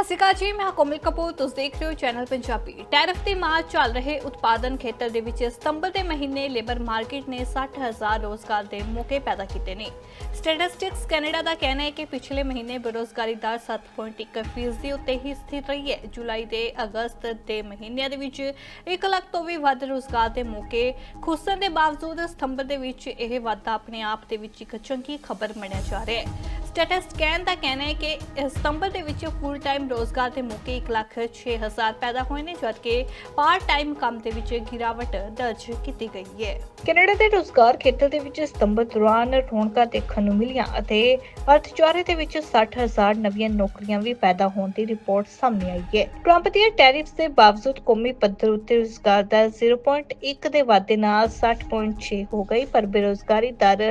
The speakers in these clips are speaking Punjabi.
ਸਤਿ ਸ਼੍ਰੀ ਅਕਾਲ ਜੀ, ਮੈਂ ਕੋਮਲ ਕਪੂਰ। ਤੁਸੀਂ ਦੇਖ ਰਹੇ ਹੋ ਚੈਨਲ ਪੰਜਾਬੀ। ਟੈਰਿਫ ਤੇ ਮਾਰ ਚੱਲ ਰਹੇ ਉਤਪਾਦਨ ਖੇਤਰ ਦੇ ਵਿੱਚ ਸਤੰਬਰ ਦੇ ਮਹੀਨੇ ਲੇਬਰ ਮਾਰਕੀਟ ਨੇ 60000 ਰੋਜ਼ਗਾਰ ਦੇ ਮੌਕੇ ਪੈਦਾ ਕੀਤੇ ਨੇ। ਸਟੈਟਿਸਟਿਕਸ ਕੈਨੇਡਾ ਦਾ ਕਹਿਣਾ ਹੈ ਕਿ ਪਿਛਲੇ ਮਹੀਨੇ ਬੇਰੋਜ਼ਗਾਰੀ ਦਰ 7.1% ਫੀਸਦੀ ਉੱਤੇ ਹੀ ਸਥਿਰ ਰਹੀ ਹੈ। ਜੁਲਾਈ ਤੇ ਅਗਸਤ ਦੇ ਮਹੀਨਿਆਂ ਦੇ ਵਿੱਚ 1 ਲੱਖ ਤੋਂ ਵੀ ਵੱਧ ਰੋਜ਼ਗਾਰ ਦੇ ਮੌਕੇ ਖੁੱਸਣ ਦੇ ਬਾਵਜੂਦ ਸਤੰਬਰ ਦੇ ਵਿੱਚ ਇਹ ਵਾਧਾ ਆਪਣੇ ਆਪ ਦੇ ਵਿੱਚ ਇੱਕ ਚੰਗੀ ਖਬਰ ਮੰਨਿਆ ਜਾ ਰਿਹਾ ਹੈ। ਸਟੇਟਸ ਸਕੈਨ ਦਾ ਕਹਿਣਾ ਹੈ ਕਿ ਸਤੰਬਰ ਦੇ ਵਿੱਚ ਫੁੱਲ ਟਾਈਮ ਰੋਜ਼ਗਾਰ ਦੇ ਮੌਕੇ 1 ਲੱਖ 6000 ਪੈਦਾ ਹੋਏ ਨੇ, ਜਦਕਿ ਪਾਰਟ ਟਾਈਮ ਕੰਮ ਦੇ ਵਿੱਚ ਗਿਰਾਵਟ ਦਰਜ ਕੀਤੀ ਗਈ ਹੈ। ਕੈਨੇਡਾ ਦੇ ਰੋਜ਼ਗਾਰ ਖੇਤਰ ਦੇ ਵਿੱਚ ਸਤੰਬਰ ਦੌਰਾਨ ਰੌਣਕਾਂ ਦੇਖਣ ਨੂੰ ਮਿਲੀਆਂ ਅਤੇ ਅਰਥਚਾਰੇ ਦੇ ਵਿੱਚ 60000 ਨਵੀਆਂ ਨੌਕਰੀਆਂ ਵੀ ਪੈਦਾ ਹੋਣ ਦੀ ਰਿਪੋਰਟ ਸਾਹਮਣੇ ਆਈ ਹੈ। ਟਰੰਪ ਦੀਆਂ ਟੈਰਿਫਸ ਦੇ ਬਾਵਜੂਦ ਕੌਮੀ ਪੱਧਰ ਉੱਤੇ ਰੋਜ਼ਗਾਰ ਦਰ 0.1 ਦੇ ਵਾਧੇ ਨਾਲ 60.6 ਹੋ ਗਈ, ਪਰ ਬੇਰੋਜ਼ਗਾਰੀ ਦਰ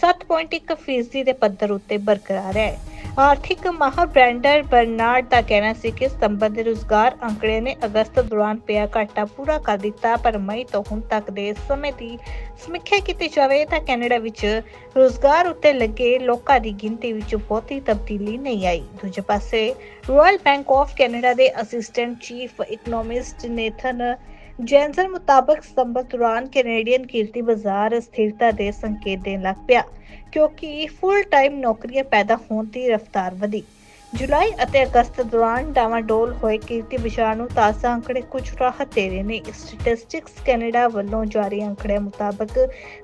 7.1 ਫੀਸਦੀ ਦੇ ਪੱਧਰ ਉੱਤੇ ਬਰਕਰਾਰ ਹੈ। ਆਰਥਿਕ ਮਾਹਰ ਬ੍ਰੈਂਡਰ ਬਰਨਾਰਡ ਦਾ ਕਹਿਣਾ ਸੀ ਕਿ ਸਤੰਬਰ ਰੋਜ਼ਗਾਰ ਅੰਕੜੇ ਨੇ ਅਗਸਤ ਦੌਰਾਨ ਪਿਆ ਘਾਟਾ ਪੂਰਾ ਕਰ ਦਿੱਤਾ, ਪਰ ਮਈ ਤੋਂ ਹੁਣ ਤੱਕ ਦੇ ਸਮੇਂ ਦੀ ਸਮੀਖਿਆ ਕੀਤੀ ਜਾਵੇ ਤਾਂ ਕੈਨੇਡਾ ਵਿੱਚ ਰੋਜ਼ਗਾਰ ਉੱਤੇ ਲੱਗੇ ਲੋਕਾਂ ਦੀ ਗਿਣਤੀ ਵਿੱਚ ਬਹੁਤੀ ਤਬਦੀਲੀ ਨਹੀਂ ਆਈ। ਦੂਜੇ ਪਾਸੇ ਰਾਇਲ ਬੈਂਕ ਆਫ ਕੈਨੇਡਾ ਦੇ assistant chief economist Nathan Janzen ਮੁਤਾਬਕ ਸਤੰਬਰ ਦੌਰਾਨ ਕੈਨੇਡੀਅਨ ਕੀਰਤੀ ਬਾਜ਼ਾਰ ਸਥਿਰਤਾ ਦੇ ਸੰਕੇਤ ਦੇਣ ਲੱਗ ਪਿਆ, ਕਿਉਂਕਿ ਫੁੱਲ ਟਾਈਮ ਨੌਕਰੀਆਂ ਪੈਦਾ ਹੋਣ ਦੀ ਰਫ਼ਤਾਰ ਵਧੀ। ਜੁਲਾਈ ਅਤੇ ਅਗਸਤ ਦੌਰਾਨ ਡਾਵਾਡੋਲ ਹੋਏ ਕੀਰਤੀ ਬਾਜ਼ਾਰ ਨੂੰ ਤਾਜ਼ਾ ਅੰਕੜੇ ਕੁਝ ਰਾਹਤ ਦੇ ਰਹੇ ਨੇ ਸਟੈਟਿਸਟਿਕਸ ਕੈਨੇਡਾ ਵੱਲੋਂ ਜਾਰੀ ਅੰਕੜਿਆਂ ਮੁਤਾਬਕ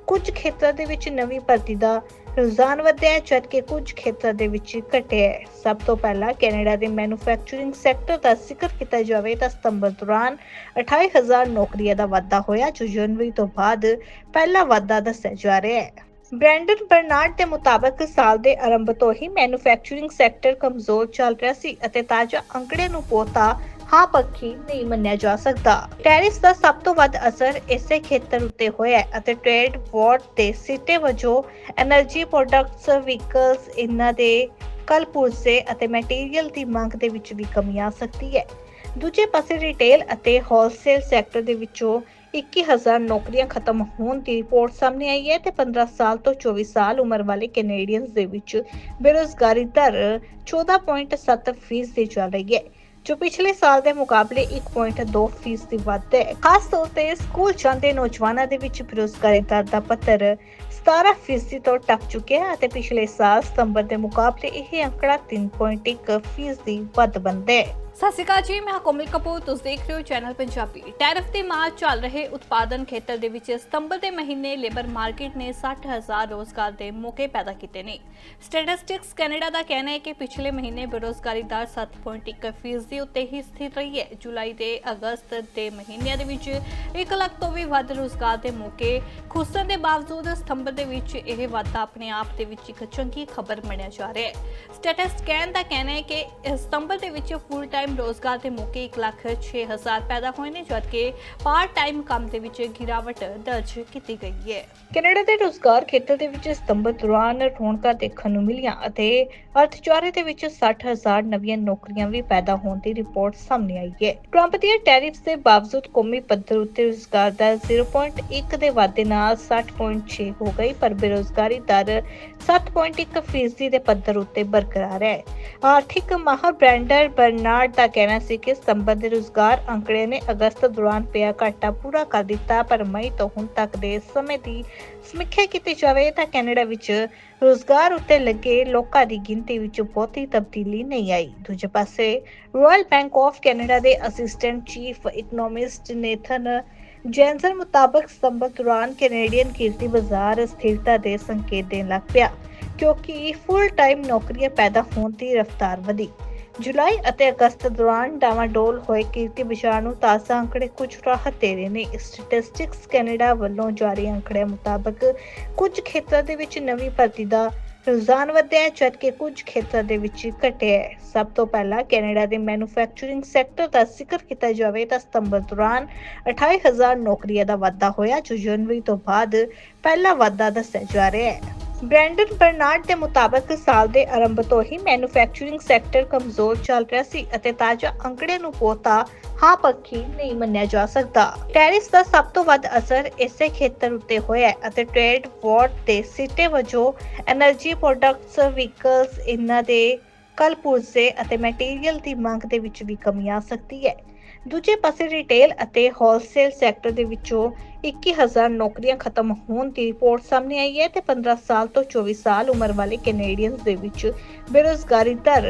ਕੁਝ ਖੇਤਰਾਂ ਦੇ ਵਿੱਚ ਨਵੀਂ ਭਰਤੀ ਦਾ ਰੁਝਾਨ ਵਧਿਆ ਹੈ, ਜਦਕਿ ਕੁਝ ਖੇਤਰਾਂ ਦੇ ਵਿੱਚ ਘਟਿਆ ਹੈ। ਸਭ ਤੋਂ ਪਹਿਲਾਂ ਕੈਨੇਡਾ ਦੇ ਮੈਨੂਫੈਕਚਰਿੰਗ ਸੈਕਟਰ ਦਾ ਜ਼ਿਕਰ ਕੀਤਾ ਜਾਵੇ ਤਾਂ ਸਤੰਬਰ ਦੌਰਾਨ 28000 ਨੌਕਰੀਆਂ ਦਾ ਵਾਧਾ ਹੋਇਆ, ਜੋ ਜਨਵਰੀ ਤੋਂ ਬਾਅਦ ਪਹਿਲਾ ਵਾਧਾ ਦੱਸਿਆ ਜਾ ਰਿਹਾ ਹੈ। ਬ੍ਰੈਂਡਨ ਬਰਨਾਰਡ ਦੇ ਮੁਤਾਬਕ ਸਾਲ ਦੇ ਆਰੰਭ ਤੋਂ ਹੀ ਮੈਨੂਫੈਕਚਰਿੰਗ ਸੈਕਟਰ ਕਮਜ਼ੋਰ ਚੱਲ ਰਿਹਾ ਸੀ ਅਤੇ ਤਾਜ਼ਾ ਅੰਕੜੇ ਨੂੰ ਪੋਤਾ ਹਾਂ ਪੱਖੀ ਨਹੀਂ ਮੰਨਿਆ ਜਾ ਸਕਦਾ। ਟੈਰਿਸ ਦਾ ਸਭ ਤੋਂ ਵੱਧ ਅਸਰ ਇਸੇ ਖੇਤਰ ਉੱਤੇ ਹੋਇਆ ਅਤੇ ਟ੍ਰੇਡ ਵਾਰ ਦੇ ਸਿੱਟੇ ਵਜੋਂ એનર્ਜੀ ਪ੍ਰੋਡਕਟਸ ਵਹੀਕਲਸ ਇਹਨਾਂ ਦੇ ਕਲ ਅਤੇ ਮਟੀਰੀਅਲ ਦੀ ਮੰਗ ਦੇ ਵਿੱਚ ਵੀ ਕਮੀ ਆ ਸਕਦੀ ਹੈ। ਦੂਜੇ ਪਾਸੇ ਰਿਟੇਲ ਅਤੇ ਹੋਲਸੇਲ ਸੈਕਟਰ ਦੇ ਵਿੱਚੋਂ 21000 ਨੌਕਰੀਆਂ ਖਤਮ ਹੋਣ ਦੀ ਰਿਪੋਰਟ ਸਾਹਮਣੇ ਆਈ ਹੈ ਤੇ 15 ਸਾਲ ਤੋਂ 24 ਸਾਲ ਉਮਰ ਵਾਲੇ ਕੈਨੇਡੀਅਨਸ ਦੇ ਵਿੱਚ ਬੇਰੋਜ਼ਗਾਰੀ ਦਰ 14.7% ਫੀਸਦੀ ਚੱਲ ਰਹੀ ਹੈ, ਜੋ ਪਿਛਲੇ ਸਾਲ ਦੇ ਮੁਕਾਬਲੇ 1.2 ਫੀਸਦੀ ਵੱਧ ਹੈ। ਖਾਸ ਤੌਰ ਤੇ ਸਕੂਲ ਜਾਂਦੇ ਨੌਜਵਾਨਾਂ ਦੇ ਵਿੱਚ ਬੇਰੋਜ਼ਗਾਰੀ ਦਰ ਦਾ ਪੱਧਰ 17 ਫੀਸਦੀ ਤੋਂ ਟੱਪ ਚੁੱਕਿਆ ਹੈ ਅਤੇ ਪਿਛਲੇ ਸਾਲ ਸਤੰਬਰ ਦੇ ਮੁਕਾਬਲੇ ਇਹ ਅੰਕੜਾ 3.1 ਫੀਸਦੀ ਵੱਧ ਬਣਦਾ ਹੈ। ਸਤਿ ਸ਼੍ਰੀ ਅਕਾਲ ਜੀ, ਮੈਂ ਕੋਮਲ ਕਪੂਰ। ਤੁਸੀਂ ਦੇਖ ਰਹੇ ਹੋ ਚੈਨਲ ਪੰਜਾਬੀ। ਟੈਰਿਫ ਤੇ ਮਾਰ ਚੱਲ ਰਹੇ ਉਤਪਾਦਨ ਖੇਤਰ ਦੇ ਵਿੱਚ ਸਤੰਬਰ ਦੇ ਮਹੀਨੇ ਲੇਬਰ ਮਾਰਕੀਟ ਨੇ 60000 ਰੋਜ਼ਗਾਰ ਦੇ ਮੌਕੇ ਪੈਦਾ ਕੀਤੇ ਨੇ। ਸਟੈਟਿਸਟਿਕਸ ਕੈਨੇਡਾ ਦਾ ਕਹਿਣਾ ਹੈ ਕਿ ਪਿਛਲੇ ਮਹੀਨੇ ਬੇਰੋਜ਼ਗਾਰੀ ਦਰ 7.1 ਫੀਸਦੀ ਉੱਤੇ ਹੀ ਸਥਿਰ ਰਹੀ ਹੈ। ਜੁਲਾਈ ਤੇ ਅਗਸਤ ਦੇ ਮਹੀਨਿਆਂ ਦੇ ਵਿੱਚ 1 ਲੱਖ ਤੋਂ ਵੀ ਵੱਧ ਰੋਜ਼ਗਾਰ ਦੇ ਮੌਕੇ ਖੁੱਸਣ ਦੇ ਬਾਵਜੂਦ ਸਤੰਬਰ ਦੇ ਵਿੱਚ ਇਹ ਵਾਧਾ ਆਪਣੇ ਆਪ ਦੇ ਵਿੱਚ ਇੱਕ ਚੰਗੀ ਖਬਰ ਮੰਨਿਆ ਜਾ ਰਿਹਾ ਹੈ। ਸਟੇਟਸ ਸਕੈਨ ਦਾ ਕਹਿਣਾ ਹੈ ਕਿ ਸਤੰਬਰ ਦੇ ਵਿੱਚ ਫੁੱਲ ਟਾਈਮ ਰੋਜ਼ਗਾਰ ਦੇ ਮੌਕੇ 1 ਲੱਖ 6000 ਪੈਦਾ ਹੋਏ ਨੇ, ਜਦਕਿ ਪਾਰਟ ਟਾਈਮ ਕੰਮ ਦੇ ਵਿੱਚ ਗਿਰਾਵਟ ਦਰਜ ਕੀਤੀ ਗਈ ਹੈ। ਕੈਨੇਡਾ ਦੇ ਰੋਜ਼ਗਾਰ ਖੇਤਰ ਦੇ ਵਿੱਚ ਸਤੰਬਰ ਦੌਰਾਨ ਰੌਣਕਾਂ ਦੇਖਣ ਨੂੰ ਮਿਲੀਆਂ ਅਤੇ ਅਰਥਚਾਰੇ ਦੇ ਵਿੱਚ 60000 ਨਵੀਆਂ ਨੌਕਰੀਆਂ ਵੀ ਪੈਦਾ ਹੋਣ ਦੀ ਰਿਪੋਰਟ ਸਾਹਮਣੇ ਆਈ ਹੈ। ਟਰੰਪ ਦੀਆਂ ਟੈਰਿਫਸ ਦੇ ਬਾਵਜੂਦ ਕੌਮੀ ਪੱਧਰ ਉੱਤੇ ਰੋਜ਼ਗਾਰ ਦਰ 0.1 ਦੇ ਵਾਧੇ ਨਾਲ 60.6 ਹੋ ਗਈ, ਪਰ ਬੇਰੋਜ਼ਗਾਰੀ ਦਰ 7.1 ਫੀਸਦੀ ਦੇ ਪੱਧਰ ਉੱਤੇ ਬਰਕਰਾਰ ਹੈ। ਆਰਥਿਕ ਮਾਹਰ ਬ੍ਰੈਂਡਰ ਬਰਨਾਰਡ ਦਾ ਕਹਿਣਾ ਸੀ ਕਿ ਸਤੰਬਰ ਦੇ ਰੋਜ਼ਗਾਰ ਅੰਕੜੇ ਨੇ ਅਗਸਤ ਦੌਰਾਨ ਪਿਆ ਘਾਟਾ ਪੂਰਾ ਕਰ ਦਿੱਤਾ, ਪਰ ਮਈ ਤੋਂ ਹੁਣ ਤੱਕ ਦੇ ਸਮੇਂ ਦੀ ਸਮੀਖਿਆ ਕੀਤੀ ਜਾਵੇ ਤਾਂ ਕੈਨੇਡਾ ਵਿੱਚ ਰੋਜ਼ਗਾਰ ਉੱਤੇ ਲੱਗੇ ਲੋਕਾਂ ਦੀ ਗਿਣਤੀ ਵਿੱਚ ਬਹੁਤੀ ਤਬਦੀਲੀ ਨਹੀਂ ਆਈ। ਦੂਜੇ ਪਾਸੇ ਰਾਇਲ ਬੈਂਕ ਆਫ ਕੈਨੇਡਾ ਦੇ assistant chief economist Nathan Janzen ਮੁਤਾਬਕ ਸਤੰਬਰ ਦੌਰਾਨ ਕੈਨੇਡੀਅਨ ਕੀਰਤੀ ਬਾਜ਼ਾਰ ਸਥਿਰਤਾ ਦੇ ਸੰਕੇਤ ਦੇਣ ਲੱਗ ਪਿਆ, ਕਿਉਂਕਿ ਫੁੱਲ ਟਾਈਮ ਨੌਕਰੀਆਂ ਪੈਦਾ ਹੋਣ ਦੀ ਰਫ਼ਤਾਰ ਵਧੀ। ਜੁਲਾਈ ਅਤੇ ਅਗਸਤ ਦੌਰਾਨ ਡਾਵਾਡੋਲ ਹੋਏ ਕੀਰਤੀ ਬਾਜ਼ਾਰ ਨੂੰ ਤਾਜ਼ਾ ਅੰਕੜੇ ਕੁਝ ਰਾਹਤ ਦੇ ਰਹੇ ਨੇ। ਸਟੈਟਿਸਟਿਕਸ ਕੈਨੇਡਾ ਵੱਲੋਂ ਜਾਰੀ ਅੰਕੜਿਆਂ ਮੁਤਾਬਕ ਕੁਝ ਖੇਤਰਾਂ ਦੇ ਵਿੱਚ ਨਵੀਂ ਭਰਤੀ ਦਾ ਰੁਝਾਨ ਵਧਿਆ ਹੈ, ਜਦਕਿ ਕੁਝ ਖੇਤਰਾਂ ਦੇ ਵਿੱਚ ਘਟਿਆ ਹੈ। ਸਭ ਤੋਂ ਪਹਿਲਾਂ ਕੈਨੇਡਾ ਦੇ ਮੈਨੂਫੈਕਚਰਿੰਗ ਸੈਕਟਰ ਦਾ ਜ਼ਿਕਰ ਕੀਤਾ ਜਾਵੇ ਤਾਂ ਸਤੰਬਰ ਦੌਰਾਨ 28000 ਨੌਕਰੀਆਂ ਦਾ ਵਾਧਾ ਹੋਇਆ, ਜੋ ਜਨਵਰੀ ਤੋਂ ਬਾਅਦ ਪਹਿਲਾ ਵਾਧਾ ਦੱਸਿਆ ਜਾ ਰਿਹਾ ਹੈ। ਬ੍ਰੈਂਡਨ ਬਰਨਾਰਡ ਦੇ ਮੁਤਾਬਕ ਸਾਲ ਦੇ ਆਰੰਭ ਤੋਂ ਹੀ ਮੈਨੂਫੈਕਚਰਿੰਗ ਸੈਕਟਰ ਕਮਜ਼ੋਰ ਚੱਲ ਰਿਹਾ ਸੀ ਅਤੇ ਤਾਜ਼ਾ ਅੰਕੜੇ ਨੂੰ ਪੋਤਾ ਹਾਂ ਪੱਖੀ ਨਹੀਂ ਮੰਨਿਆ ਜਾ ਸਕਦਾ। ਟੈਰਿਸ ਦਾ ਸਭ ਤੋਂ ਵੱਧ ਅਸਰ ਇਸੇ ਖੇਤਰ ਉੱਤੇ ਹੋਇਆ ਅਤੇ ਟ੍ਰੇਡ ਵਾਰ ਦੇ ਸਿੱਟੇ ਵਜੋਂ એનર્ਜੀ ਪ੍ਰੋਡਕਟਸ ਵਹੀਕਲਸ ਇਹਨਾਂ ਦੇ ਕਲਪੁਰਜ਼ੇ ਅਤੇ ਮਟੀਰੀਅਲ ਦੀ ਮੰਗ ਦੇ ਵਿੱਚ ਵੀ ਕਮੀ ਆ ਸਕਦੀ ਹੈ। ਦੂਜੇ ਪਾਸੇ ਰਿਟੇਲ ਅਤੇ ਹੋਲਸੇਲ ਸੈਕਟਰ ਦੇ ਵਿੱਚੋਂ 21000 ਨੌਕਰੀਆਂ ਖਤਮ ਹੋਣ ਦੀ ਰਿਪੋਰਟ ਸਾਹਮਣੇ ਆਈ ਹੈ ਤੇ 15 ਸਾਲ ਤੋਂ 24 ਸਾਲ ਉਮਰ ਵਾਲੇ ਕੈਨੇਡੀਅਨਸ ਦੇ ਵਿੱਚ ਬੇਰੋਜ਼ਗਾਰੀ ਦਰ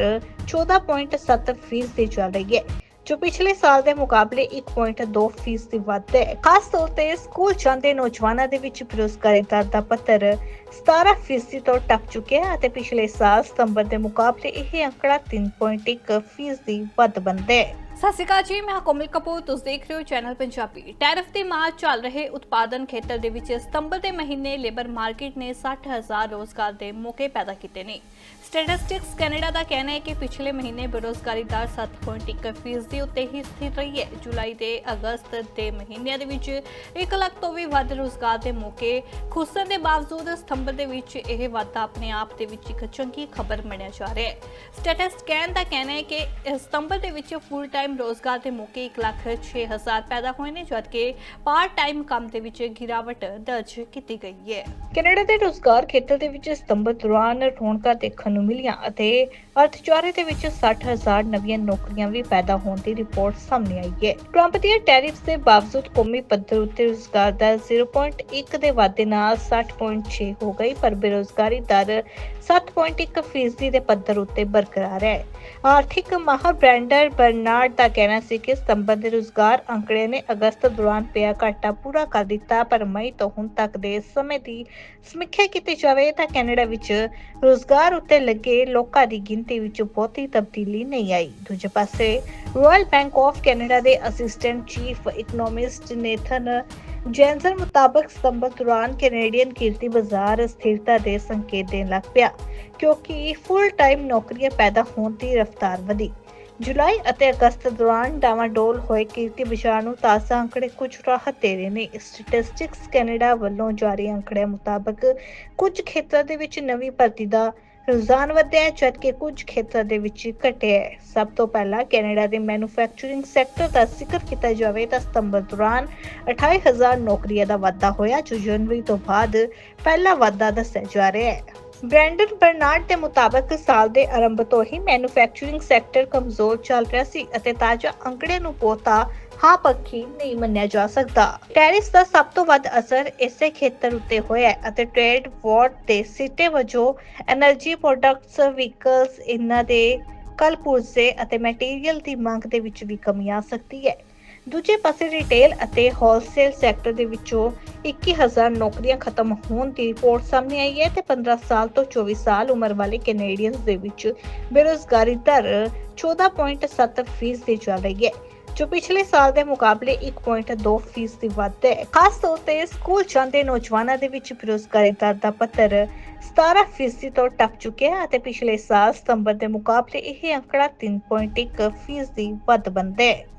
14.7% ਫੀਸਦੀ ਚੱਲ ਰਹੀ ਹੈ, ਜੋ ਪਿਛਲੇ ਸਾਲ ਦੇ ਮੁਕਾਬਲੇ 1.2 ਫੀਸਦੀ ਵੱਧ ਹੈ। ਖਾਸ ਤੌਰ ਤੇ ਸਕੂਲ ਜਾਂਦੇ ਨੌਜਵਾਨਾਂ ਦੇ ਵਿੱਚ ਬੇਰੋਜ਼ਗਾਰੀ ਦਰ ਦਾ ਪੱਧਰ 17 ਫੀਸਦੀ ਤੋਂ ਟੱਪ ਚੁੱਕਿਆ ਹੈ ਅਤੇ ਪਿਛਲੇ ਸਾਲ ਸਤੰਬਰ ਦੇ ਮੁਕਾਬਲੇ ਇਹ ਅੰਕੜਾ 3.1 ਫੀਸਦੀ ਵੱਧ ਬਣਦਾ ਹੈ। ਸਤਿ ਸ਼੍ਰੀ ਅਕਾਲ ਜੀ, ਮੈਂ ਕੋਮਲ ਕਪੂਰ। ਤੁਸੀਂ ਦੇਖ ਰਹੇ ਹੋ ਚੈਨਲ ਪੰਜਾਬੀ। ਟੈਰਿਫ ਦੇ ਮਾਰ ਚੱਲ ਰਹੇ ਉਤਪਾਦਨ ਖੇਤਰ ਦੇ ਵਿੱਚ ਸਤੰਬਰ ਦੇ ਮਹੀਨੇ ਲੇਬਰ ਮਾਰਕੀਟ ਨੇ 60000 ਰੋਜ਼ਗਾਰ ਦੇ ਮੌਕੇ ਪੈਦਾ ਕੀਤੇ ਨੇ। ਸਟੈਟਿਸਟਿਕਸ ਕੈਨੇਡਾ ਦਾ ਕਹਿਣਾ ਹੈ ਕਿ ਪਿਛਲੇ ਮਹੀਨੇ ਬੇਰੋਜ਼ਗਾਰੀ ਦਰ 7.1 ਫੀਸਦੀ ਉੱਤੇ ਹੀ ਸਥਿਰ ਰਹੀ ਹੈ। ਜੁਲਾਈ ਤੇ ਅਗਸਤ ਦੇ ਮਹੀਨਿਆਂ ਦੇ ਵਿੱਚ 1 ਲੱਖ ਤੋਂ ਵੀ ਵੱਧ ਰੋਜ਼ਗਾਰ ਦੇ ਮੌਕੇ ਖੁੱਸਣ ਦੇ ਬਾਵਜੂਦ ਸਤੰਬਰ ਦੇ ਵਿੱਚ ਇਹ ਵਾਧਾ ਆਪਣੇ ਆਪ ਦੇ ਵਿੱਚ ਇੱਕ ਚੰਗੀ ਖਬਰ ਮੰਨਿਆ ਜਾ ਰਿਹਾ ਹੈ। ਸਟੇਟਸ ਸਕੈਨ ਦਾ ਕਹਿਣਾ ਹੈ ਕਿ ਸਤੰਬਰ ਦੇ ਵਿੱਚ ਫੁੱਲ ਟਾਈਮ ਰੋਜ਼ਗਾਰ ਦੇ ਮੌਕੇ 1 ਲੱਖ 6000 ਪੈਦਾ ਹੋਏ ਨੇ, ਜਦਕਿ ਪਾਰਟ ਟਾਈਮ ਕੰਮ ਦੇ ਵਿੱਚ ਗਿਰਾਵਟ ਦਰਜ ਕੀਤੀ ਗਈ ਹੈ। ਕੈਨੇਡਾ ਦੇ ਰੋਜ਼ਗਾਰ ਖੇਤਰ ਦੇ ਵਿੱਚ ਸਤੰਬਰ ਦੌਰਾਨ ਰੌਣਕਾਂ ਦੇਖਣ ਨੂੰ ਮਿਲੀਆਂ ਅਤੇ ਅਰਥਚਾਰੇ ਦੇ ਵਿੱਚ 60000 ਨਵੀਆਂ ਨੌਕਰੀਆਂ ਵੀ ਪੈਦਾ ਹੋਣ ਦੀ ਰਿਪੋਰਟ ਸਾਹਮਣੇ ਆਈ ਹੈ। ਟਰੰਪ ਦੀਆਂ ਟੈਰਿਫਸ ਦੇ ਬਾਵਜੂਦ ਕੌਮੀ ਪੱਧਰ ਉੱਤੇ ਰੋਜ਼ਗਾਰ ਦਰ 0.1 ਦੇ ਵਾਧੇ ਨਾਲ 60.6 ਹੋ ਗਈ, ਪਰ ਬੇਰੋਜ਼ਗਾਰੀ ਦਰ 7.1 ਫੀਸਦੀ ਦੇ ਪੱਧਰ ਉੱਤੇ ਬਰਕਰਾਰ ਹੈ। ਆਰਥਿਕ ਮਾਹਰ ਬ੍ਰੈਂਡਰ ਬਰਨਾਰਡ ਦਾ ਕਹਿਣਾ ਸੀ ਕਿ ਸਤੰਬਰ ਦੇ ਅੰਕੜੇ ਨੇ ਅਗਸਤ ਦੌਰਾਨ ਪਿਆ ਘਾਟਾ ਪੂਰਾ ਕਰ ਦਿੱਤਾ, ਪਰ ਮਈ ਤੋਂ ਹੁਣ ਤੱਕ ਦੇ ਸਮੇਂ ਦੀ ਸਮੀਖਿਆ ਕੀਤੀ ਜਾਵੇ ਤਾਂ ਕੈਨੇਡਾ ਵਿੱਚ ਰੁਜ਼ਗਾਰ ਉੱਤੇ ਲੱਗੇ ਲੋਕਾਂ ਦੀ ਗਿਣਤੀ ਵਿੱਚ ਬਹੁਤੀ ਤਬਦੀਲੀ ਨਹੀਂ ਆਈ। ਦੂਜੇ ਪਾਸੇ ਰਾਇਲ ਬੈਂਕ ਆਫ ਕੈਨੇਡਾ ਦੇ assistant chief economist Nathan Janzen ਮੁਤਾਬਕ ਸਤੰਬਰ ਦੌਰਾਨ ਕੈਨੇਡੀਅਨ ਕਿਰਤੀ ਬਾਜ਼ਾਰ ਸਥਿਰਤਾ ਦੇ ਸੰਕੇਤ ਦੇਣ ਲੱਗ ਪਿਆ, ਕਿਉਂਕਿ ਫੁੱਲ ਟਾਈਮ ਨੌਕਰੀਆਂ ਪੈਦਾ ਹੋਣ ਦੀ ਰਫ਼ਤਾਰ ਵਧੀ। ਜੁਲਾਈ ਅਤੇ ਅਗਸਤ ਦੌਰਾਨ ਡਾਵਾਡੋਲ ਹੋਏ ਕਿਰਤੀ ਬਾਜ਼ਾਰ ਨੂੰ ਤਾਜ਼ਾ ਅੰਕੜੇ ਕੁਝ ਰਾਹਤ ਦੇ ਰਹੇ ਨੇ। ਸਟੈਟਿਸਟਿਕਸ ਕੈਨੇਡਾ ਵੱਲੋਂ ਜਾਰੀ ਅੰਕੜਿਆਂ ਮੁਤਾਬਕ ਕੁਝ ਖੇਤਰਾਂ ਦੇ ਵਿੱਚ ਨਵੀਂ ਭਰਤੀ ਦਾ ਰੁਝਾਨ ਵਧਿਆ ਹੈ ਜਦਕਿ ਕੁਝ ਖੇਤਰ ਦੇ ਵਿੱਚ ਘਟਿਆ ਹੈ। ਸਭ ਤੋਂ ਪਹਿਲਾਂ ਕੈਨੇਡਾ ਦੇ ਮੈਨੂਫੈਕਚਰਿੰਗ ਸੈਕਟਰ ਦਾ ਜ਼ਿਕਰ ਕੀਤਾ ਜਾਵੇ ਤਾਂ ਸਤੰਬਰ ਦੌਰਾਨ 28000 ਨੌਕਰੀਆਂ ਦਾ ਵਾਧਾ ਹੋਇਆ, ਜੋ ਜਨਵਰੀ ਤੋਂ ਬਾਅਦ ਪਹਿਲਾ ਵਾਧਾ ਦੱਸਿਆ ਜਾ ਰਿਹਾ ਹੈ। ਬ੍ਰੈਂਡਨ ਬਰਨਾਰਡ ਦੇ ਮੁਤਾਬਕ ਸਾਲ ਦੇ ਆਰੰਭ ਤੋਂ ਹੀ ਮੈਨੂਫੈਕਚਰਿੰਗ ਸੈਕਟਰ ਕਮਜ਼ੋਰ ਚੱਲ ਰਿਹਾ ਸੀ ਅਤੇ ਤਾਜ਼ਾ ਅੰਕੜੇ ਨੂੰ ਪੋਤਾ ਹਾਂ ਪੱਖੀ ਨਹੀਂ ਮੰਨਿਆ ਜਾ ਸਕਦਾ। ਟੈਰਿਸ ਦਾ ਸਭ ਤੋਂ ਵੱਧ ਅਸਰ ਇਸੇ ਖੇਤਰ ਉੱਤੇ ਹੋਇਆ ਅਤੇ ਟ੍ਰੇਡ ਵਾਰ ਦੇ ਸਿੱਟੇ ਵਜੋਂ એનર્ਜੀ ਪ੍ਰੋਡਕਟਸ ਵਹੀਕਲਸ ਇਹਨਾਂ ਦੇ ਕਲਪੁਰਜੇ ਅਤੇ ਮਟੀਰੀਅਲ ਦੀ ਮੰਗ ਦੇ ਵਿੱਚ ਵੀ ਕਮੀ ਆ ਸਕਦੀ ਹੈ। ਦੂਜੇ ਪਾਸੇ ਰਿਟੇਲ ਅਤੇ ਹੋਲਸੇਲ ਸੈਕਟਰ ਦੇ ਵਿੱਚੋਂ 21000 ਨੌਕਰੀਆਂ ਖਤਮ ਹੋਣ ਦੀ ਰਿਪੋਰਟ ਸਾਹਮਣੇ ਆਈ ਹੈ ਤੇ 15 ਸਾਲ ਤੋਂ 24 ਸਾਲ ਉਮਰ ਵਾਲੇ ਕੈਨੇਡੀਅਨਸ ਦੇ ਵਿੱਚ ਬੇਰੋਜ਼ਗਾਰੀ ਦਰ 14.7 ਫੀਸਦੀ ਚੱਲ ਰਹੀ ਹੈ, ਜੋ ਪਿਛਲੇ ਸਾਲ ਦੇ ਮੁਕਾਬਲੇ 1.2 ਫੀਸਦੀ ਵੱਧ ਹੈ। ਖਾਸ ਤੌਰ ਤੇ ਸਕੂਲ ਜਾਂਦੇ ਨੌਜਵਾਨਾਂ ਦੇ ਵਿੱਚ ਬੇਰੋਜ਼ਗਾਰੀ ਦਰ ਦਾ ਪੱਧਰ 17 ਫੀਸਦੀ ਤੋਂ ਟੱਪ ਚੁੱਕਿਆ ਹੈ ਅਤੇ ਪਿਛਲੇ ਸਾਲ ਸਤੰਬਰ ਦੇ ਮੁਕਾਬਲੇ ਇਹ ਅੰਕੜਾ 3.1 ਫੀਸਦੀ ਵੱਧ ਬਣਦਾ ਹੈ।